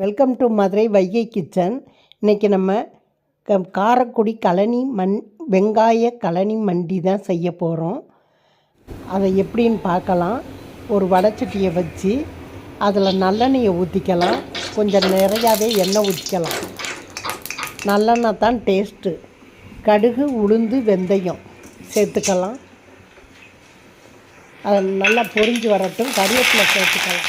Welcome to Madurai Vaigai kitchen இன்றைக்கி நம்ம க காரக்குடி கழனி மண் வெங்காய கழனி மண்டி தான் செய்ய போகிறோம் அதை எப்படின்னு பார்க்கலாம். ஒரு வடச்சட்டியை வச்சு அதில் நல்லெண்ணெயை ஊற்றிக்கலாம் கொஞ்சம் நிறையாவே எண்ணெய் ஊற்றிக்கலாம் நல்லெண்ணெய் தான் டேஸ்ட்டு கடுகு உளுந்து வெந்தயம் சேர்த்துக்கலாம். அது நல்லா பொறிஞ்சு வரட்டும். கறிவேப்பிலை சேர்த்துக்கலாம்.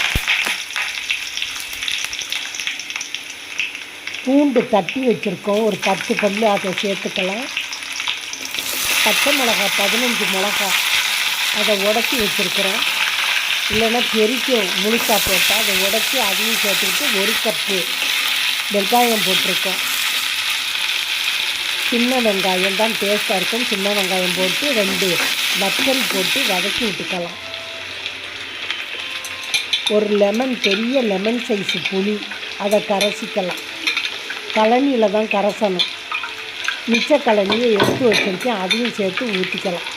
பூண்டு தட்டி வச்சுருக்கோம். ஒரு பத்து பல் அதை சேர்த்துக்கலாம். பச்சை மிளகா பதினஞ்சு மிளகா அதை உடச்சி வச்சுருக்குறோம். இல்லைன்னா பெரிக்கும் முழுசா போட்டால் அதை உடச்சி அதையும் சேர்த்துக்கிட்டு ஒரு கப்பு வெங்காயம் போட்டிருக்கோம். சின்ன வெங்காயம் தான் டேஸ்ட்டாக இருக்கும். சின்ன வெங்காயம் போட்டு ரெண்டு வத்தல் போட்டு வதக்கி விட்டுக்கலாம். ஒரு லெமன் பெரிய லெமன் சைஸு புளி அதை கரைசிக்கலாம். கழனியில் தான் கரைசணும். மிச்ச கழனியை எடுத்து வச்சுருக்கேன். அதையும் சேர்த்து ஊற்றிக்கலாம்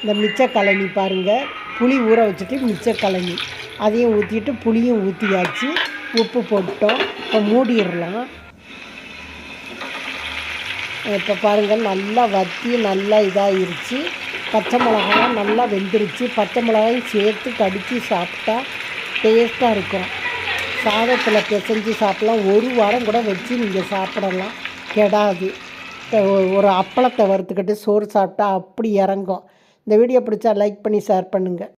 இந்த மிச்ச கழனி பாருங்கள் புளி ஊற வச்சுட்டு மிச்ச கழனி. அதையும் ஊற்றிட்டு புளியும் ஊற்றியாச்சு உப்பு போட்டோம் இப்போ மூடிடலாம். இப்போ பாருங்கள் நல்லா வத்தி நல்லா இதாகிருச்சு பச்சை மிளகாலாம் நல்லா வெந்துருச்சு. பச்சை மிளகாயும் சேர்த்து கடித்து சாப்பிட்டா டேஸ்ட்டாக இருக்கும். சாதத்தில் பிசைஞ்சு சாப்பிட்லாம். ஒரு வாரம் கூட வச்சு நீங்கள் சாப்பிடலாம். கெடாது. ஒரு அப்பளத்தை வறுத்துக்கிட்டு சோறு சாப்பிட்டா அப்படி இறங்கும். இந்த வீடியோ பிடிச்சா லைக் பண்ணி ஷேர் பண்ணுங்கள்